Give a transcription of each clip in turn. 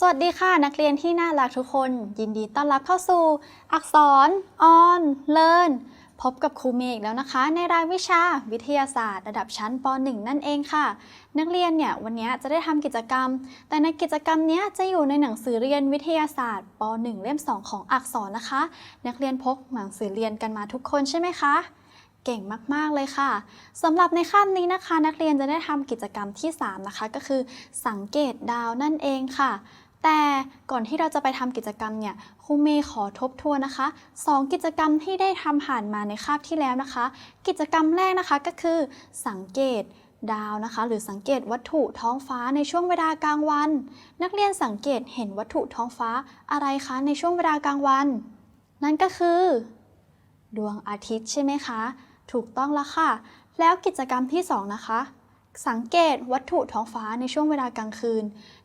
สวัสดีค่ะนักเรียนที่น่ารักทุกคน ยินดีต้อนรับเข้าสู่ อักษร ออน เลินพบกับครูเมย์อีกแล้วนะคะ ในรายวิชาวิทยาศาสตร์ ระดับชั้นป .1 นั่นเองค่ะ นักเรียนเนี่ยวันนี้จะได้ทำกิจกรรม แต่ในกิจกรรมนี้จะอยู่ในหนังสือเรียนวิทยาศาสตร์ป .1 เล่ม 2 ของอักษรนะคะ นักเรียนพกหนังสือเรียนกันมาทุกคนใช่ไหมคะเก่งมาก ๆ เลยค่ะสำหรับในขั้นนี้นะคะ นักเรียนจะได้ทำกิจกรรมที่ 3 นะคะ ก็คือสังเกตดาวนั่นเองค่ะ แต่ก่อนที่เราจะไปทำกิจกรรมเนี่ยครูเมย์ขอทบทวนนะคะ 2 กิจกรรมที่ได้ทำผ่านมาในคาบที่แล้วนะคะ กิจกรรมแรกนะคะก็คือ สังเกตดาวนะคะ หรือสังเกตวัตถุท้องฟ้าในช่วงเวลากลางวัน นักเรียนสังเกตเห็นวัตถุท้องฟ้าอะไรคะในช่วงเวลากลางวัน นั่นก็คือ ดวงอาทิตย์ใช่ไหมคะ ถูกต้องแล้วค่ะ แล้วกิจกรรมที่ 2 นะคะ สังเกตวัตถุท้องฟ้าในช่วงเวลากลางคืน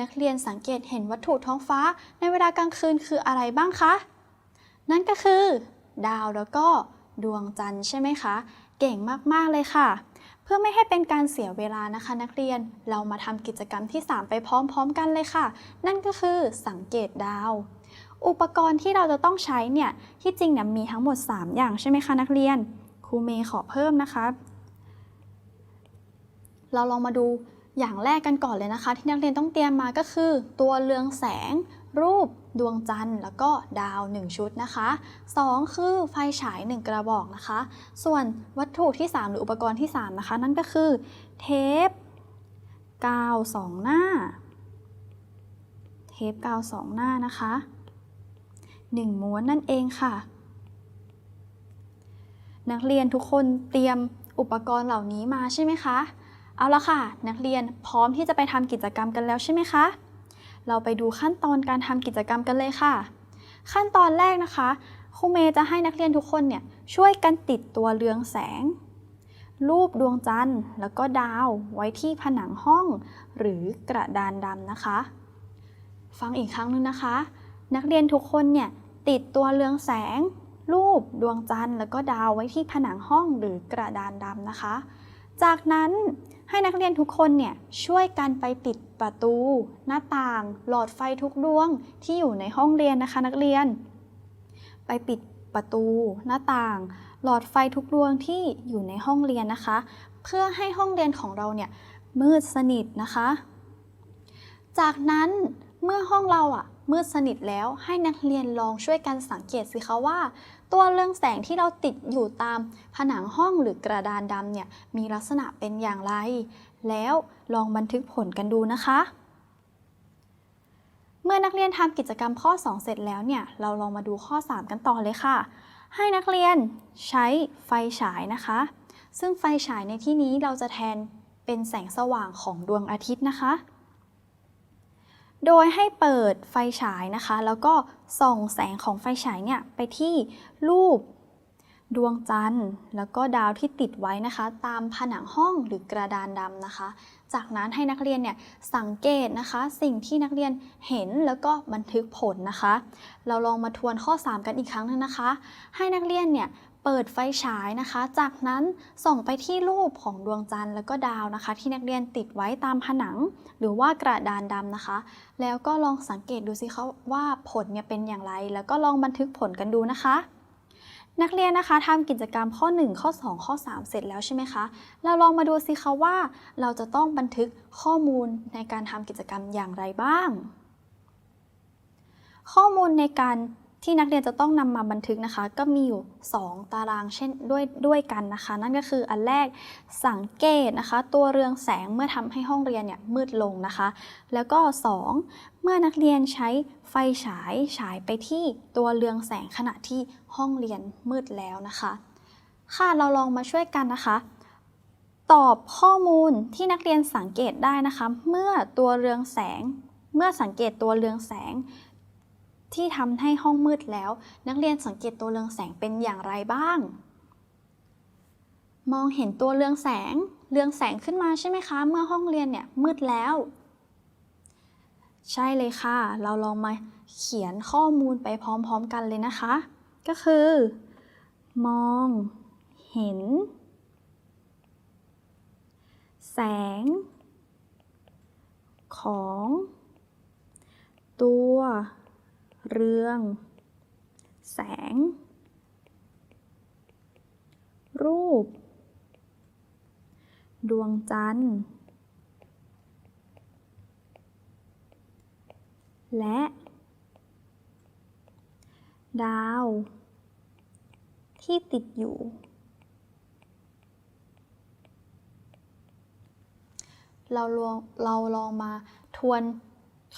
นักเรียนสังเกตเห็นวัตถุท้องฟ้าในเวลากลางคืนคืออะไรบ้างคะ นั่นก็คือ ดาวแล้วก็ดวงจันทร์ใช่ไหมคะ เก่งมาก ๆ เลยค่ะ เพื่อไม่ให้เป็นการเสียเวลานะคะ นักเรียนเรามาทำกิจกรรมที่ 3 ไปพร้อม ๆ กันเลยค่ะ นั่นก็คือสังเกตดาว อุปกรณ์ที่เราจะต้องใช้เนี่ยที่จริงเนี่ยมีทั้งหมด 3 อย่างใช่ไหมคะนักเรียนครูเมย์ขอเพิ่มนะคะ เราลองมาดูอย่างแรกกันก่อนเลยนะคะ ที่นักเรียนต้องเตรียมมาก็คือ ตัวเรืองแสง รูป ดวงจันทร์ แล้วก็ดาว 1 ชุดนะคะ 2 คือไฟฉาย 1 กระบอกนะคะ ส่วนวัตถุที่ 3 หรืออุปกรณ์ที่ 3 นะคะ นั่นก็คือ เทปกาวสองหน้า เทปกาวสองหน้านะคะ 1 ม้วนนั่นเองค่ะ นักเรียนทุกคนเตรียมอุปกรณ์เหล่านี้มาใช่ไหมคะ เอาละค่ะ นักเรียนพร้อมที่จะไปทำกิจกรรมกันแล้วใช่ไหมคะ เราไปดูขั้นตอนการทำกิจกรรมกันเลยค่ะ ขั้นตอนแรกนะคะครูเมย์จะให้นักเรียนทุกคนเนี่ยช่วยกันติดตัวเรืองแสง รูปดวงจันทร์ แล้วก็ดาวไว้ที่ผนังห้อง หรือกระดานดำนะคะ ฟังอีกครั้งหนึงนะคะ นักเรียนทุกคนเนี่ยติดตัวเรืองแสง รูปดวงจันทร์ แล้วก็ดาวไว้ที่ผนังห้องหรือกระดานดำนะคะ จากนั้น ให้นักเรียนทุกคนเนี่ยช่วยกันไปปิดประตู หน้าต่าง หลอดไฟทุกดวงที่อยู่ในห้องเรียนนะคะนักเรียน ไปปิดประตู หน้าต่าง หลอดไฟทุกดวงที่อยู่ในห้องเรียนนะคะ เพื่อให้ห้องเรียนของเราเนี่ยมืดสนิทนะคะ จากนั้นเมื่อห้องเราอะ มืดสนิทแล้วให้นักเรียนลองช่วยกันสังเกตสิคะว่า ตัวเรืองแสงที่เราติดอยู่ตามผนังห้องหรือกระดานดำเนี่ยมีลักษณะเป็นอย่างไร แล้วลองบันทึกผลกันดูนะคะ เมื่อนักเรียนทำกิจกรรมข้อ 2 เสร็จแล้วเนี่ยเราลองมาดูข้อ 3 กันต่อเลยค่ะ ให้นักเรียนใช้ไฟฉายนะคะ ซึ่งไฟฉายในที่นี้เราจะแทนเป็นแสงสว่างของดวงอาทิตย์นะคะ โดยให้เปิดไฟฉายนะคะ แล้วก็ส่องแสงของไฟฉายเนี่ยไปที่รูปดวงจันทร์ แล้วก็ดาวที่ติดไว้นะคะ ตามผนังห้องหรือกระดานดำนะคะ จากนั้นให้นักเรียนเนี่ยสังเกตนะคะ สิ่งที่นักเรียนเห็นแล้วก็บันทึกผลนะคะ เราลองมาทวนข้อ 3 กันอีกครั้งหนึงนะคะ ให้นักเรียนเนี่ย เปิดไฟฉายนะคะ จากนั้นส่องไปที่รูปของดวงจันทร์แล้วก็ดาวนะคะ ที่นักเรียนติดไว้ตามผนัง หรือว่ากระดานดำนะคะ แล้วก็ลองสังเกตดูสิคะว่าผลเนี่ยเป็นอย่างไร แล้วก็ลองบันทึกผลกันดูนะคะ นักเรียนนะคะทำกิจกรรมข้อ 1 ข้อ 2 ข้อ 3 เสร็จแล้วใช่ไหมคะ เราลองมาดูสิคะว่า เราจะต้องบันทึกข้อมูลในการทำกิจกรรมอย่างไรบ้าง ข้อมูลในการ ที่นักเรียนจะต้องนำมาบันทึกนะคะ ก็มีอยู่ 2 ตารางเช่นด้วยด้วยกันนะคะ นั่นก็คืออันแรกสังเกตนะคะ ตัวเรืองแสงเมื่อทำให้ห้องเรียนเนี่ยมืดลงนะคะ แล้วก็ 2 เมื่อนักเรียนใช้ไฟฉายฉายไปที่ตัวเรืองแสงขณะที่ห้องเรียนมืดแล้วนะคะ ค่ะเราลองมาช่วยกันนะคะตอบข้อมูลที่นักเรียนสังเกตได้นะคะ เมื่อตัวเรืองแสง เมื่อสังเกตตัวเรืองแสง ที่ทำให้ห้องมืดแล้ว นักเรียนสังเกตตัวเรืองแสงเป็นอย่างไรบ้าง มองเห็นตัวเรืองแสง เรืองแสงขึ้นมาใช่ไหมคะ เมื่อห้องเรียนเนี่ยมืดแล้ว ใช่เลยค่ะ เราลองมาเขียนข้อมูลไปพร้อมๆกันเลยนะคะ ก็คือ มองเห็น แสง ของ ตัว เรือง แสง รูป ดวงจันทร์ และ ดาว ที่ติดอยู่เราลองเราลองมาทวน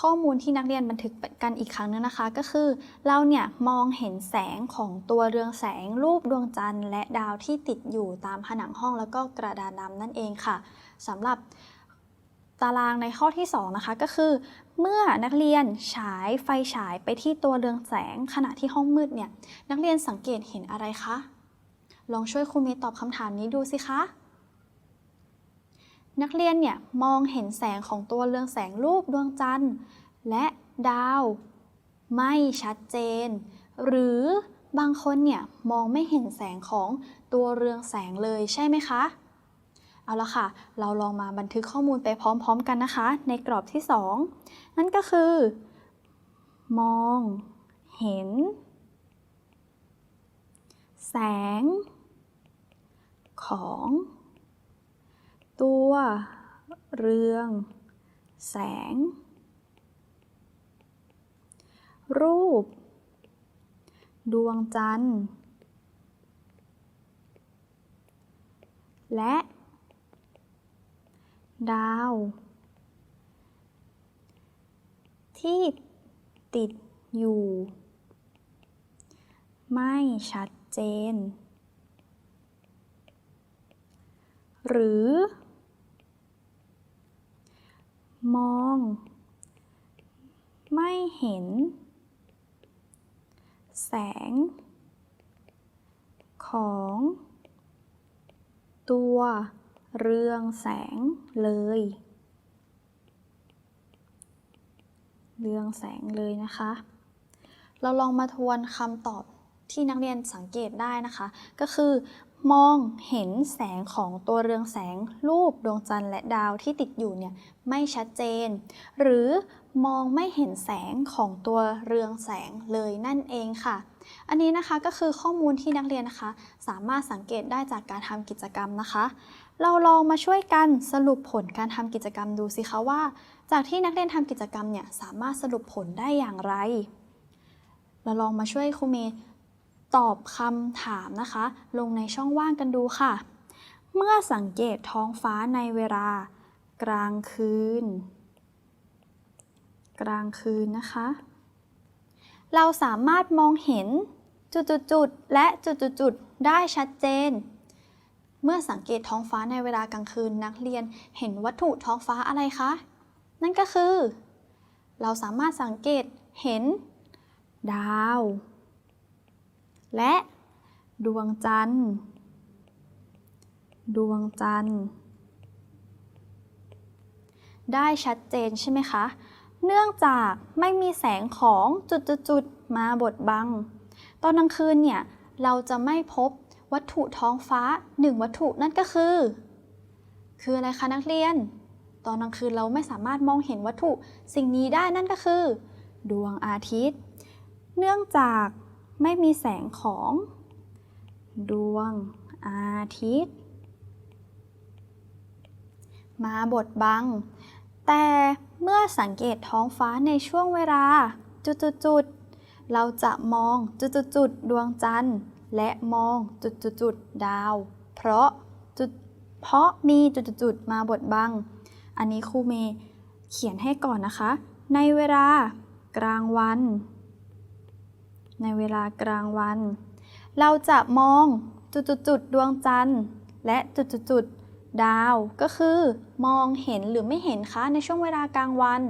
ข้อมูลที่นักเรียนบันทึกกันอีกครั้งนึงนะคะ ก็คือเราเนี่ยมองเห็นแสงของตัวเรืองแสงรูปดวงจันทร์ และดาวที่ติดอยู่ตามผนังห้องแล้วก็กระดานดำนั่นเองค่ะสำหรับตารางในข้อที่2นะคะก็คือ เมื่อนักเรียนฉายไฟฉายไปที่ตัวเรืองแสงขณะที่ห้องมืดเนี่ยนักเรียนสังเกตเห็นอะไรคะลองช่วยครูเมย์ตอบคำถามนี้ดูสิคะ นักเรียนเนี่ยมองเห็นแสงของตัวเรืองแสงรูปดวงจันทร์ และดาวไม่ชัดเจน หรือบางคนเนี่ยมองไม่เห็นแสงของตัวเรืองแสงเลยใช่ไหมคะ เอาละค่ะ เราลองมาบันทึกข้อมูลไปพร้อมๆกันนะคะ ในกรอบที่ 2 นั่นก็คือ มองเห็น แสง ของ ว เรือง แสง รูป ดวงจันทร์ และ ดาว ที่ติดอยู่ ไม่ชัดเจน หรือ มอง ไม่เห็น แสง ของ ตัว เรืองแสงเลย เรืองแสงเลยนะคะ เราลองมาทวนคำตอบที่นักเรียนสังเกตได้นะคะ ก็คือ มองเห็นแสงของตัวเรืองแสงรูปดวงจันทร์และดาวที่ติดอยู่เนี่ยไม่ชัดเจน หรือมองไม่เห็นแสงของตัวเรืองแสงเลยนั่นเองค่ะ อันนี้นะคะก็คือข้อมูลที่นักเรียนนะคะ สามารถสังเกตได้จากการทำกิจกรรมนะคะ เราลองมาช่วยกันสรุปผลการทำกิจกรรมดูสิคะว่า จากที่นักเรียนทำกิจกรรมเนี่ยสามารถสรุปผลได้อย่างไร เราลองมาช่วยครูเมย์ ตอบคำถามนะคะ ลงในช่องว่างกันดูค่ะ เมื่อสังเกตท้องฟ้าในเวลา กลางคืน กลางคืนนะคะ เราสามารถมองเห็นจุดๆและจุดๆได้ชัดเจน เมื่อสังเกตท้องฟ้าในเวลากลางคืนนักเรียนเห็นวัตถุท้องฟ้าอะไรคะ นั่นก็คือ เราสามารถสังเกตเห็น ดาว และดวงจันทร์ ดวงจันทร์ ได้ชัดเจนใช่ไหมคะ เนื่องจากไม่มีแสงของจุดๆมาบดบัง ตอนกลางคืนเนี่ย เราจะไม่พบวัตถุท้องฟ้าหนึ่งวัตถุนั่นก็คือ คืออะไรคะนักเรียน ตอนกลางคืนเราไม่สามารถมองเห็นวัตถุสิ่งนี้ได้นั่นก็คือ ดวงอาทิตย์ เนื่องจาก ไม่มีแสงของ ดวงอาทิตย์ มาบดบัง แต่เมื่อสังเกตท้องฟ้าในช่วงเวลา จุดๆๆเราจะมองจุดๆๆดวงจันทร์ และมองจุดๆๆดาว เพราะจุดเพราะมีจุดๆๆมาบดบัง อันนี้ครูเมย์เขียนให้ก่อนนะคะ ในเวลากลางวัน ในเวลากลางวัน เราจะมองจุดๆดวงจันทร์ และจุดๆดาว ก็คือมองเห็นหรือไม่เห็นคะในช่วงเวลากลางวัน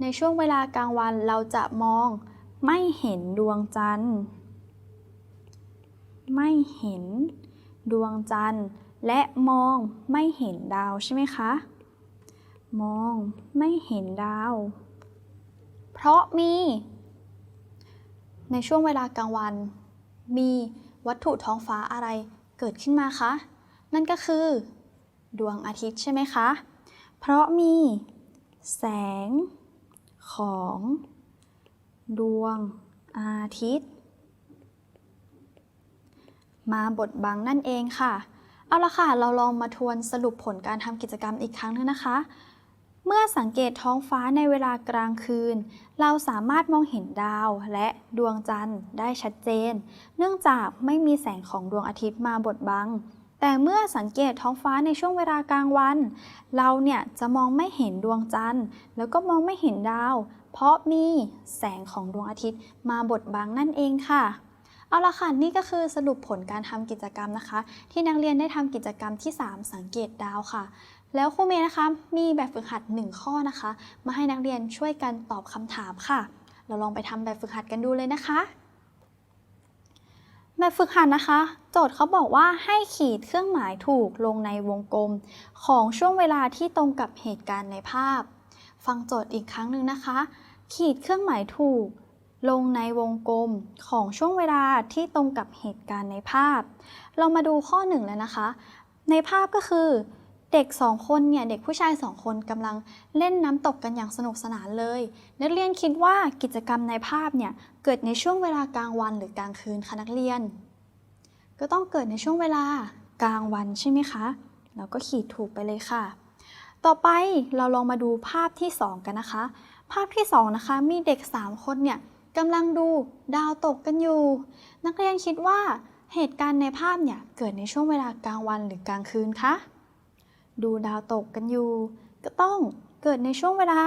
ในช่วงเวลากลางวันเราจะมองไม่เห็นดวงจันทร์ ไม่เห็นดวงจันทร์ และมองไม่เห็นดาวใช่ไหมคะ มองไม่เห็นดาว เพราะมี ในช่วงเวลากลางวัน มีวัตถุท้องฟ้าอะไรเกิดขึ้นมาคะ นั่นก็คือ ดวงอาทิตย์ใช่ไหมคะ เพราะมีแสงของ ดวงอาทิตย์ มาบดบังนั่นเองค่ะ เอาละค่ะ เราลองมาทวนสรุปผลการทำกิจกรรมอีกครั้งหนึงนะคะ เมื่อสังเกตท้องฟ้าในเวลากลางคืน เราสามารถมองเห็นดาวและดวงจันทร์ได้ชัดเจน เนื่องจากไม่มีแสงของดวงอาทิตย์มาบดบัง แต่เมื่อสังเกตท้องฟ้าในช่วงเวลากลางวัน เราเนี่ยจะมองไม่เห็นดวงจันทร์ แล้วก็มองไม่เห็นดาว เพราะมีแสงของดวงอาทิตย์มาบดบังนั่นเองค่ะ เอาละค่ะ นี่ก็คือสรุปผลการทำกิจกรรมนะคะ ที่นักเรียนได้ทำกิจกรรมที่ 3 สังเกตดาวค่ะ แล้วครูเมย์นะคะ มีแบบฝึกหัด 1 ข้อนะคะ มาให้นักเรียนช่วยกันตอบคำถามค่ะ เราลองไปทำแบบฝึกหัดกันดูเลยนะคะ แบบฝึกหัดนะคะ โจทย์เขาบอกว่าให้ขีดเครื่องหมายถูกลงในวงกลม ของช่วงเวลาที่ตรงกับเหตุการณ์ในภาพ ฟังโจทย์อีกครั้งหนึ่งนะคะ ขีดเครื่องหมายถูก ลงในวงกลมของช่วงเวลาที่ตรงกับเหตุการณ์ในภาพ เรามาดูข้อหนึ่งเลยนะคะ ในภาพก็คือ เด็กสองคนเนี่ย เด็กผู้ชายสองคนกำลังเล่นน้ำตกกันอย่างสนุกสนานเลย นักเรียนคิดว่ากิจกรรมในภาพเนี่ย เกิดในช่วงเวลากลางวันหรือกลางคืนคะนักเรียน ก็ต้องเกิดในช่วงเวลากลางวันใช่ไหมคะเราก็ขีดถูกไปเลยค่ะ ต่อไปเราลองมาดูภาพที่ 2 กันนะคะ ภาพที่ 2 นะคะ มีเด็ก 3 คนเนี่ย กำลังดูดาวตกกันอยู่ นักเรียนคิดว่าเหตุการณ์ในภาพเนี่ยเกิดในช่วงเวลากลางวันหรือกลางคืนคะ ดูดาวตกกันอยู่ ก็ต้องเกิดในช่วงเวลา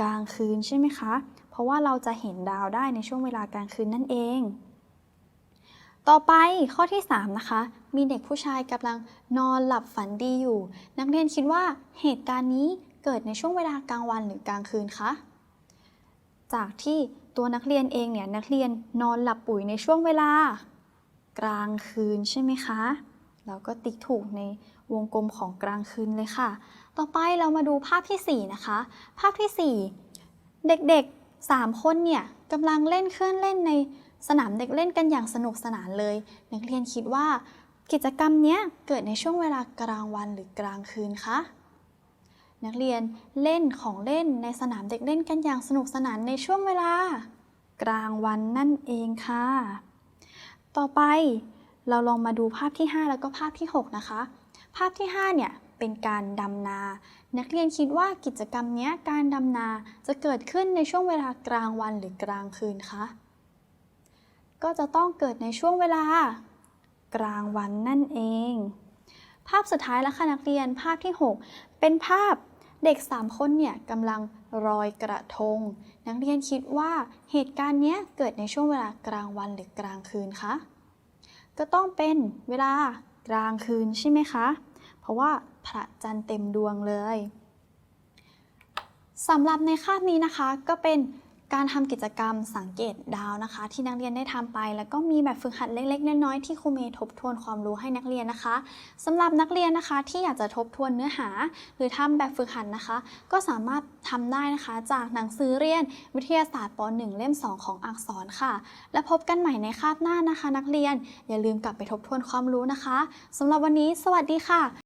กลางคืนใช่ไหมคะ เพราะว่าเราจะเห็นดาวได้ในช่วงเวลากลางคืนนั่นเอง ต่อไปข้อที่ 3 นะคะ มีเด็กผู้ชายกำลังนอนหลับฝันดีอยู่ นักเรียนคิดว่าเหตุการณ์นี้เกิดในช่วงเวลากลางวันหรือกลางคืนคะ จากที่ตัวนักเรียนเองเนี่ยนักเรียนนอนหลับปุ๋ยในช่วงเวลา กลางคืนใช่ไหมคะ เราก็ติ๊กถูกในวงกลมของกลางคืนเลยค่ะ ต่อไปเรามาดูภาพทีสี่4 นะคะ ภาพทีสี่ 4 เด็กๆ 3 คนเนี่ยกำลังเล่นเครื่องเล่นในสนามเด็กเล่นกันอย่างสนุกสนานเลย นักเรียนคิดว่ากิจกรรมเนี้ยเกิดในช่วงเวลากลางวันหรือกลางคืนคะ นักเรียนเล่นของเล่นในสนามเด็กเล่นกันอย่างสนุกสนานในช่วงเวลา กลางวันนั่นเองค่ะ ต่อไปเราลองมาดูภาพที่ 5 แล้วก็ภาพที่ 6 นะคะ ภาพที่ 5 เนี่ยเป็นการดำนา นักเรียนคิดว่ากิจกรรมเนี้ยการดำนาจะเกิดขึ้นในช่วงเวลากลางวันหรือกลางคืนคะ ก็จะต้องเกิดในช่วงเวลา กลางวันนั่นเอง ภาพสุดท้ายแล้วค่ะนักเรียนภาพที่ 6 เป็นภาพ เด็ก 3 คนเนี่ยกำลังรอยกระทง นักเรียนคิดว่าเหตุการณ์เนี้ยเกิดในช่วงเวลากลางวันหรือกลางคืนคะ ก็ต้องเป็นเวลากลางคืนใช่ไหมคะ เพราะว่าพระจันทร์เต็มดวงเลยสำหรับในคาบนี้นะคะก็เป็น การทำกิจกรรมสังเกตดาวนะคะ ที่นักเรียนได้ทำไป แล้วก็มีแบบฝึกหัดเล็ก ๆ น้อยๆที่ครูเมย์ทบทวนความรู้ให้นักเรียนนะคะสำหรับนักเรียนนะคะที่อยากจะทบทวนเนื้อหา หรือทำแบบฝึกหัดนะคะ ก็สามารถทำได้นะคะ จากหนังสือเรียนวิทยาศาสตร์ป .1 เล่ม 2 ของอักษรค่ะ และพบกันใหม่ในคาบหน้านะคะ นักเรียนอย่าลืมกลับไปทบทวนความรู้นะคะสำหรับวันนี้ สวัสดีค่ะ